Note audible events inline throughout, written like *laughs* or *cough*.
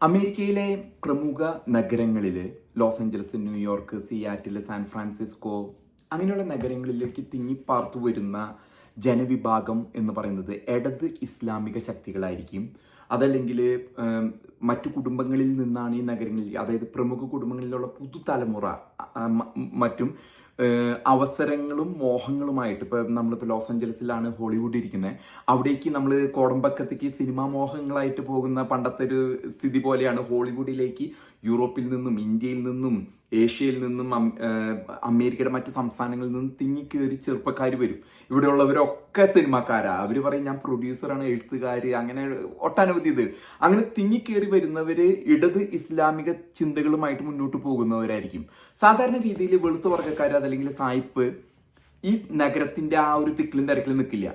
അമേരിക്കയിലെ പ്രമുഖ നഗരങ്ങളിൽ Los Angeles New York Seattle San Francisco അങ്ങനെയുള്ള നഗരങ്ങളിലേക്ക് തിങ്ങിപ്പാർത്തു വരുന്ന ജനവിഭാഗം എന്ന് പറയുന്നത് ഇടത് ഇസ്ലാമിക ശക്തികളായിരിക്കും. അതല്ലെങ്കിൽ മറ്റു കുടുംബങ്ങളിൽ നിന്നാണ് ഈ നഗരങ്ങളിൽ അതായത് പ്രമുഖ കുടുംബങ്ങളിലുള്ള പുതുതലമുറ മറ്റും അവസരങ്ങളും മോഹങ്ങളുമായിട്ട്. ഇപ്പോൾ നമ്മളിപ്പോൾ ലോസ് ആഞ്ചലസിലാണ് ഹോളിവുഡ് ഇരിക്കുന്നത് അവിടേക്ക് നമ്മൾ കോടമ്പക്കത്തേക്ക് സിനിമാ മോഹങ്ങളായിട്ട് പോകുന്ന പണ്ടത്തെ ഒരു സ്ഥിതി പോലെയാണ് ഹോളിവുഡിലേക്ക് യൂറോപ്പിൽ നിന്നും ഇന്ത്യയിൽ നിന്നും ഏഷ്യയിൽ നിന്നും അമേരിക്കയുടെ മറ്റ് സംസ്ഥാനങ്ങളിൽ നിന്നും തിങ്ങിക്കേറി ചെറുപ്പക്കാർ വരും. ഇവിടെയുള്ളവരൊക്കെ സിനിമാക്കാരാ. അവർ പറയും ഞാൻ പ്രൊഡ്യൂസറാണ് എഴുത്തുകാര് അങ്ങനെ ഒട്ടനവധി ഇത്. അങ്ങനെ തിങ്ങിക്കേറി വരുന്നവര് ഇടത് ഇസ്ലാമിക ചിന്തകളുമായിട്ട് മുന്നോട്ട് പോകുന്നവരായിരിക്കും. സാധാരണ രീതിയിൽ വെളുത്ത വർഗക്കാർ അതല്ലെങ്കിൽ സായിപ്പ് ഈ നഗരത്തിന്റെ ആ ഒരു തിക്കിലും തിരക്കിലും നിൽക്കില്ല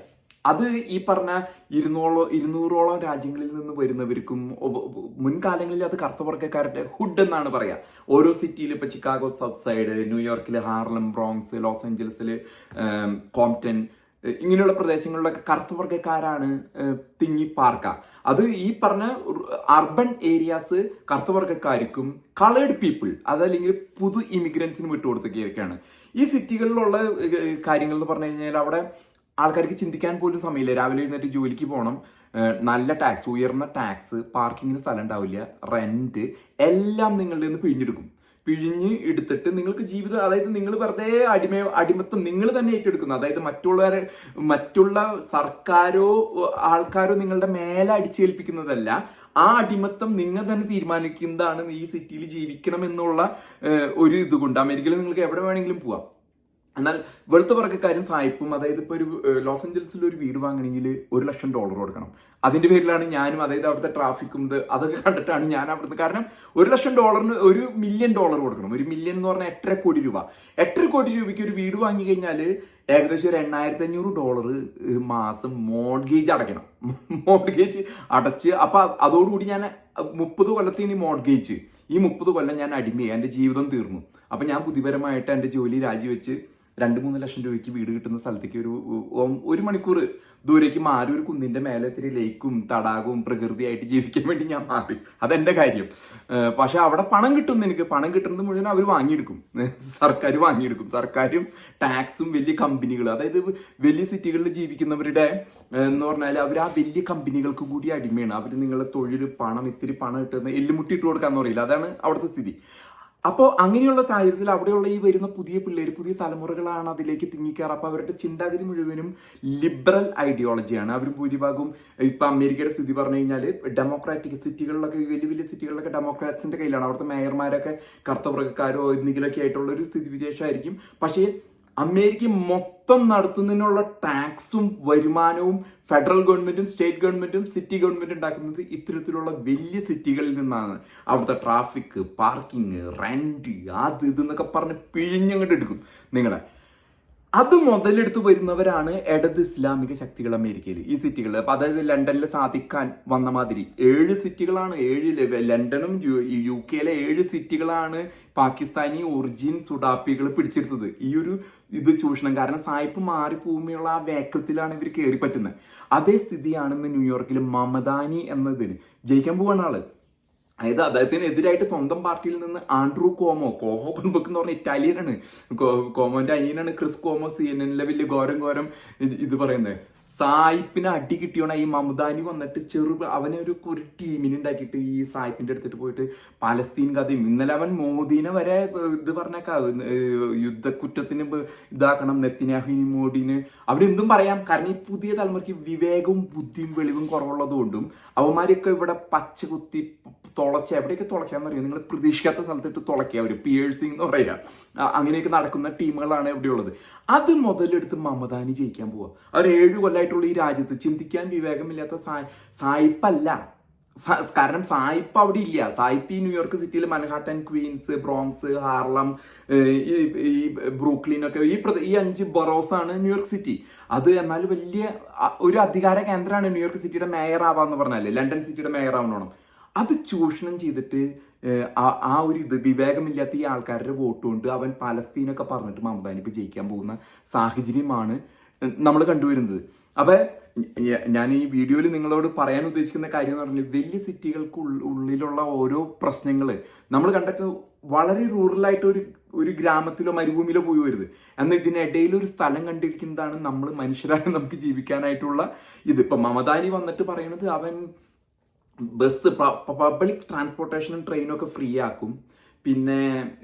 അത് ഈ പറഞ്ഞ ഇരുന്നൂറോ ഇരുന്നൂറോളം രാജ്യങ്ങളിൽ നിന്ന് വരുന്നവർക്കും മുൻകാലങ്ങളിൽ അത് കറുത്ത വർഗക്കാരുടെ ഹുഡ് എന്നാണ് പറയാ. ഓരോ സിറ്റിയിൽ ഇപ്പൊ ചിക്കാഗോ സബ്സൈഡ് ന്യൂയോർക്കിൽ ഹാർലം ബ്രോങ്സ് ലോസ് ഏഞ്ചൽസിൽ കോംപ്റ്റൺ ഇങ്ങനെയുള്ള പ്രദേശങ്ങളിലൊക്കെ തിങ്ങി പാർക്ക. അത് ഈ പറഞ്ഞ അർബൻ ഏരിയാസ് കറുത്ത വർഗക്കാർക്കും കളേഡ് പീപ്പിൾ അതല്ലെങ്കിൽ പുതു ഇമിഗ്രൻസിന് വിട്ടുകൊടുത്തൊക്കെയൊക്കെയാണ് ഈ സിറ്റികളിലുള്ള കാര്യങ്ങൾ എന്ന് പറഞ്ഞു കഴിഞ്ഞാൽ അവിടെ ആൾക്കാർക്ക് ചിന്തിക്കാൻ പോലും സമയമില്ല. രാവിലെ എഴുന്നേറ്റ് ജോലിക്ക് പോകണം നല്ല ടാക്സ് ഉയർന്ന ടാക്സ് പാർക്കിങ്ങിന് സ്ഥലം ഉണ്ടാവില്ല റെന്റ് എല്ലാം നിങ്ങളുടെ നിന്ന് പിഴിഞ്ഞെടുക്കും. പിഴിഞ്ഞ് എടുത്തിട്ട് നിങ്ങൾക്ക് ജീവിതം അതായത് നിങ്ങൾ വെറുതെ അടിമ അടിമത്തം നിങ്ങൾ തന്നെ ഏറ്റെടുക്കുന്നു. അതായത് മറ്റുള്ളവരെ മറ്റുള്ള സർക്കാരോ ആൾക്കാരോ നിങ്ങളുടെ മേലെ അടിച്ചേൽപ്പിക്കുന്നതല്ല ആ അടിമത്തം നിങ്ങൾ തന്നെ തീരുമാനിക്കുന്നതാണ് ഈ സിറ്റിയിൽ ജീവിക്കണം എന്നുള്ള ഒരു ഇതുകൊണ്ട്. അമേരിക്കയിൽ നിങ്ങൾക്ക് എവിടെ വേണമെങ്കിലും പോവാം. എന്നാൽ വെളുത്ത വർഗക്കാരും സായിപ്പും അതായത് ഇപ്പോൾ ഒരു ലോസ് ഏഞ്ചൽസിൽ ഒരു വീട് വാങ്ങണമെങ്കിൽ ഒരു ലക്ഷം ഡോളർ കൊടുക്കണം. അതിന്റെ പേരിലാണ് ഞാനും അതായത് അവിടുത്തെ ട്രാഫിക്കും അതൊക്കെ കണ്ടിട്ടാണ് ഞാൻ അവിടുത്തെ കാരണം ഒരു ലക്ഷം ഡോളറിന് ഒരു മില്യൺ ഡോളർ കൊടുക്കണം. ഒരു മില്യൺ എന്ന് പറഞ്ഞാൽ എട്ടര കോടി രൂപ. എട്ടര കോടി രൂപയ്ക്ക് ഒരു വീട് വാങ്ങി കഴിഞ്ഞാൽ ഏകദേശം ഒരു എണ്ണായിരത്തി അഞ്ഞൂറ് ഡോളർ മാസം മോഡ്ഗേജ് അടയ്ക്കണം. മോഡ്ഗേജ് അടച്ച് അപ്പൊ അതോടുകൂടി ഞാൻ മുപ്പത് കൊല്ലത്തിന് മോഡ്ഗേജ് ഈ മുപ്പത് കൊല്ലം ഞാൻ അടിമയായി. എന്റെ ജീവിതം തീർന്നു. അപ്പം ഞാൻ ബുദ്ധിപരമായിട്ട് എന്റെ ജോലി രാജിവെച്ച് രണ്ട് മൂന്ന് ലക്ഷം രൂപയ്ക്ക് വീട് കിട്ടുന്ന സ്ഥലത്തേക്ക് ഒരു ഒരു മണിക്കൂർ ദൂരേക്ക് മാറി ഒരു കുന്നിന്റെ മേലെ ഇത്തിരി ലേക്കും തടാകവും പ്രകൃതിയായിട്ട് ജീവിക്കാൻ വേണ്ടി ഞാൻ മാറി. അതെന്റെ കാര്യം. പക്ഷെ അവിടെ പണം കിട്ടും എനിക്ക് പണം കിട്ടുന്നത് മുഴുവൻ അവർ വാങ്ങിയെടുക്കും. സർക്കാർ വാങ്ങിയെടുക്കും. സർക്കാരും ടാക്സും വലിയ കമ്പനികൾ അതായത് വലിയ സിറ്റികളിൽ ജീവിക്കുന്നവരുടെ എന്ന് പറഞ്ഞാൽ അവർ ആ വലിയ കമ്പനികൾക്ക് കൂടി അടിമയാണ്. അവർ നിങ്ങളെ തൊഴിൽ പണം ഇത്തിരി പണം കിട്ടുന്ന എല്ലുമുട്ടി ഇട്ട് കൊടുക്കാന്ന് പറയില്ല. അതാണ് അവിടുത്തെ സ്ഥിതി. അപ്പോൾ അങ്ങനെയുള്ള സാഹചര്യത്തിൽ അവിടെയുള്ള ഈ വരുന്ന പുതിയ പിള്ളേർ പുതിയ തലമുറകളാണ് അതിലേക്ക് തിങ്ങിക്കാറ് അപ്പോൾ അവരുടെ ചിന്താഗതി മുഴുവനും ലിബറൽ ഐഡിയോളജിയാണ്. അവർ ഭൂരിഭാഗവും ഇപ്പോൾ അമേരിക്കയുടെ സ്ഥിതി പറഞ്ഞു കഴിഞ്ഞാൽ ഡെമോക്രാറ്റിക് സിറ്റികളിലൊക്കെ വലിയ വലിയ സിറ്റികളിലൊക്കെ ഡെമോക്രാറ്റ്സിന്റെ കയ്യിലാണ്. അവിടുത്തെ മേയർമാരൊക്കെ കറുത്തവർഗക്കാരോ എന്തെങ്കിലുമൊക്കെ ആയിട്ടുള്ള ഒരു സ്ഥിതി വിശേഷമായിരിക്കും പക്ഷേ അമേരിക്ക മൊത്തം നടത്തുന്നതിനുള്ള ടാക്സും വരുമാനവും ഫെഡറൽ ഗവൺമെന്റും സ്റ്റേറ്റ് ഗവൺമെന്റും സിറ്റി ഗവൺമെന്റും ഉണ്ടാക്കുന്നത് ഇത്തരത്തിലുള്ള വലിയ സിറ്റികളിൽ നിന്നാണ്. അവിടുത്തെ ട്രാഫിക് പാർക്കിംഗ് റെന്റ് അത് ഇത് എന്നൊക്കെ പറഞ്ഞ് പിഴിഞ്ഞങ്ങോട്ട് എടുക്കും നിങ്ങളെ. അത് മുതലെടുത്ത് വരുന്നവരാണ് ഇടത് ഇസ്ലാമിക ശക്തികൾ അമേരിക്കയിൽ ഈ സിറ്റികൾ അപ്പൊ അതായത് ലണ്ടനിൽ സാധിക്കാൻ വന്ന മാതിരി ഏഴ് സിറ്റികളാണ് ഏഴ് ലണ്ടനും യു- യു കെയിലെ ഏഴ് സിറ്റികളാണ് പാകിസ്ഥാനി ഒറിജിൻ സുഡാപ്പികൾ പിടിച്ചെടുത്തത്. ഈ ഒരു ഇത് ചൂഷണം കാരണം സായിപ്പ് മാറി ഭൂമിയുള്ള ആ വേക്കത്തിലാണ് ഇവർ കയറി പറ്റുന്നത് അതേ സ്ഥിതിയാണെന്ന് ന്യൂയോർക്കിൽ മമദാനി എന്നതിന് ജയിക്കാൻ പോവാണ് ആൾ. അതായത് അദ്ദേഹത്തിന് എതിരായിട്ട് സ്വന്തം പാർട്ടിയിൽ നിന്ന് ആൻഡ്രൂ കോമോ കോമോ കുടുംബക്ക് എന്ന് പറഞ്ഞ ഇറ്റാലിയൻ ആണ് കോമോന്റെ അനിയനാണ് ക്രിസ് കോമോ സി എൻ എന്നിലെ വലിയ ഘോരം ഘോരം ഇത് പറയുന്നത്. സായിപ്പിന് അടി കിട്ടിയോണ ഈ മമദാനി വന്നിട്ട് ചെറു അവനെ ഒരു ഒരു ടീമിനെ ഉണ്ടാക്കിയിട്ട് ഈ സായിപ്പിന്റെ അടുത്തിട്ട് പോയിട്ട് പാലസ്തീൻ കഥയും. ഇന്നലെ അവൻ മോദീനെ വരെ ഇത് പറഞ്ഞേക്കാ. യുദ്ധക്കുറ്റത്തിന് ഇതാക്കണം നെത്തിനാഹിനി മോഡിന് അവരെന്തും പറയാം. കാരണം ഈ പുതിയ തലമുറയ്ക്ക് വിവേകവും ബുദ്ധിയും വെളിവും കുറവുള്ളതുകൊണ്ടും അവന്മാരൊക്കെ ഇവിടെ പച്ച കുത്തി തുളച്ച് എവിടെയൊക്കെ തുളയ്ക്കാന്ന് അറിയാം? നിങ്ങൾ പ്രതീക്ഷിക്കാത്ത സ്ഥലത്തിട്ട് തുളയ്ക്കുക. അവർ പിയേഴ്സിംഗ് എന്ന് പറയുക. അങ്ങനെയൊക്കെ നടക്കുന്ന ടീമുകളാണ് ഇവിടെയുള്ളത്. അത് മുതലെടുത്ത് മമദാനി ജയിക്കാൻ പോവുക അവർ ഏഴ് കൊല്ലമായിട്ടുള്ള ഈ രാജ്യത്ത് ചിന്തിക്കാൻ വിവേകമില്ലാത്ത സായി സായിപ്പല്ല. കാരണം സായിപ്പ് അവിടെ ഇല്ല. സായിപ്പ് ഈ ന്യൂയോർക്ക് സിറ്റിയിൽ മൻഹാട്ടൻ ക്വീൻസ് ബ്രോങ്സ് ഹാർലം ഈ ബ്രൂക്ലിൻ ഒക്കെ ഈ ഈ അഞ്ച് ബൊറോസ് ആണ് ന്യൂയോർക്ക് സിറ്റി. അത് എന്നാൽ വലിയ ഒരു അധികാര കേന്ദ്രമാണ് ന്യൂയോർക്ക് സിറ്റിയുടെ മേയർ ആവാന്ന് പറഞ്ഞാൽ. ലണ്ടൻ സിറ്റിയുടെ മേയർ ആവണം അത് ചൂഷണം ചെയ്തിട്ട് ആ ഒരു ഇത് വിവേകമില്ലാത്ത ഈ ആൾക്കാരുടെ വോട്ട് കൊണ്ട് അവൻ പലസ്തീനൊക്കെ പറഞ്ഞിട്ട് മമതാനിപ്പ് ജയിക്കാൻ പോകുന്ന സാഹചര്യമാണ്. നമ്മൾ കണ്ടുവരുന്നത് അപ്പൊ ഞാൻ ഈ വീഡിയോയിൽ നിങ്ങളോട് പറയാൻ ഉദ്ദേശിക്കുന്ന കാര്യം എന്ന് പറഞ്ഞാൽ വലിയ സിറ്റികൾക്ക് ഉള്ളിലുള്ള ഓരോ പ്രശ്നങ്ങൾ നമ്മൾ കണ്ടിട്ട് വളരെ റൂറലായിട്ട് ഒരു ഒരു ഗ്രാമത്തിലോ മരുഭൂമിയിലോ പോയി വരുത് എന്നാൽ ഇതിനിടയിൽ ഒരു സ്ഥലം കണ്ടിരിക്കുന്നതാണ് നമ്മൾ മനുഷ്യരായ *laughs* നമുക്ക് ജീവിക്കാനായിട്ടുള്ള ഇത്. ഇപ്പൊ മമതാനി വന്നിട്ട് പറയുന്നത് അവൻ ബസ് പബ്ലിക് ട്രാൻസ്പോർട്ടേഷനും ട്രെയിനും ഒക്കെ ഫ്രീ ആക്കും. പിന്നെ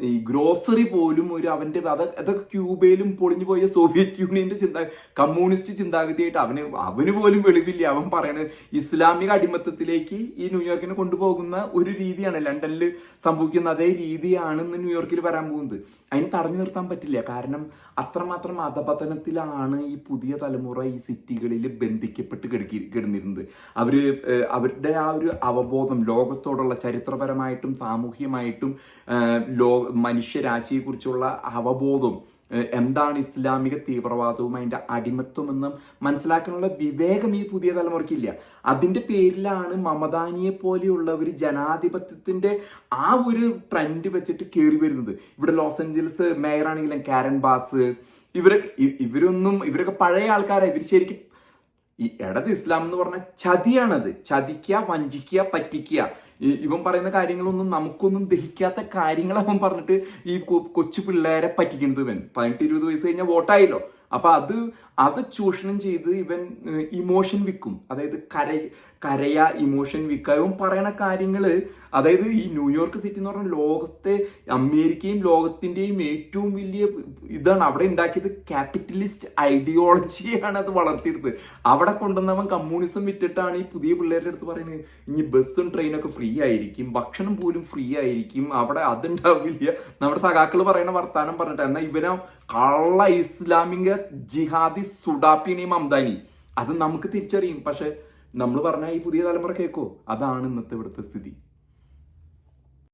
ഈ ഗ്രോസറി പോലും ഒരു അവന്റെ അത് അതൊക്കെ ക്യൂബയിലും പൊളിഞ്ഞു പോയ സോവിയറ്റ് യൂണിയന്റെ ചിന്ത കമ്മ്യൂണിസ്റ്റ് ചിന്താഗതിയായിട്ട് അവന് അവന് പോലും വെളിവില്ല. അവൻ പറയണത് ഇസ്ലാമിക അടിമത്തത്തിലേക്ക് ഈ ന്യൂയോർക്കിനെ കൊണ്ടുപോകുന്ന ഒരു രീതിയാണ് ലണ്ടനിൽ സംഭവിക്കുന്ന അതേ രീതിയാണെന്ന് ന്യൂയോർക്കിൽ വരാൻ പോകുന്നത്. അതിന് തടഞ്ഞു നിർത്താൻ പറ്റില്ല. കാരണം അത്രമാത്രം അധപതനത്തിലാണ് ഈ പുതിയ തലമുറ ഈ സിറ്റികളിൽ ബന്ധിക്കപ്പെട്ട് കിടക്കി കിടന്നിരുന്നത്. അവർ അവരുടെ ആ ഒരു അവബോധം ലോകത്തോടുള്ള ചരിത്രപരമായിട്ടും സാമൂഹ്യമായിട്ടും ലോ മനുഷ്യരാശിയെക്കുറിച്ചുള്ള അവബോധം ഏഹ്, എന്താണ് ഇസ്ലാമിക തീവ്രവാദവും അതിന്റെ അടിമത്വമെന്നും മനസ്സിലാക്കാനുള്ള വിവേകം ഈ പുതിയ തലമുറയ്ക്കില്ല. അതിന്റെ പേരിലാണ് മമതാനിയെ ഒരു ജനാധിപത്യത്തിന്റെ ആ ഒരു ട്രെൻഡ് വെച്ചിട്ട് കയറി വരുന്നത്. ഇവിടെ ലോസ് ഏഞ്ചൽസ് മേയറാണെങ്കിലും കാരൻ ബാസ് ഇവരൊക്കെ ഇ- ഇവരൊന്നും ഇവരൊക്കെ പഴയ ആൾക്കാരാണ് ഇവർ ശരിക്കും ഈ ഇടത് ഇസ്ലാം എന്ന് പറഞ്ഞാൽ ചതിയാണത്. ചതിക്കുക വഞ്ചിക്കുക പറ്റിക്കുക. ഇവൻ പറയുന്ന കാര്യങ്ങളൊന്നും നമുക്കൊന്നും ദഹിക്കാത്ത കാര്യങ്ങൾ അവൻ പറഞ്ഞിട്ട് ഈ കൊച്ചു പിള്ളേരെ പറ്റിക്കുന്നത് ഇവൻ. പതിനെട്ട് ഇരുപത് വയസ്സ് കഴിഞ്ഞാൽ വോട്ടായല്ലോ. അപ്പൊ അത് അത് ചൂഷണം ചെയ്ത് ഇവൻ ഇമോഷൻ വിൽക്കും. അതായത് കര കരയ ഇമോഷൻ വിൽക്കാവും പറയണ കാര്യങ്ങൾ അതായത് ഈ ന്യൂയോർക്ക് സിറ്റി എന്ന് പറഞ്ഞ ലോകത്തെ അമേരിക്കയും ലോകത്തിന്റെയും ഏറ്റവും വലിയ ഇതാണ്. അവിടെ ഉണ്ടാക്കിയത് ക്യാപിറ്റലിസ്റ്റ് ഐഡിയോളജിയാണ് അത് വളർത്തിയെടുത്തത്. അവിടെ കൊണ്ടുവന്നവൻ കമ്മ്യൂണിസം വിറ്റിട്ടാണ് ഈ പുതിയ പിള്ളേരുടെ അടുത്ത് പറയുന്നത് ഇനി ബസ്സും ട്രെയിനൊക്കെ ഫ്രീ ആയിരിക്കും ഭക്ഷണം പോലും ഫ്രീ ആയിരിക്കും അവിടെ അതുണ്ടാവില്ല. നമ്മുടെ സഖാക്കൾ പറയുന്ന വർത്താനം പറഞ്ഞിട്ട് എന്നാൽ ഇവനെ കള്ള ഇസ്ലാമിക ജിഹാദി സുഡാപ്പിനി മംദാനി അത് നമുക്ക് തിരിച്ചറിയും. പക്ഷെ നമ്മൾ പറഞ്ഞാൽ ഈ പുതിയ തലമുറ കേൾക്കോ അതാണ് ഇന്നത്തെ ഇവിടുത്തെ സ്ഥിതി.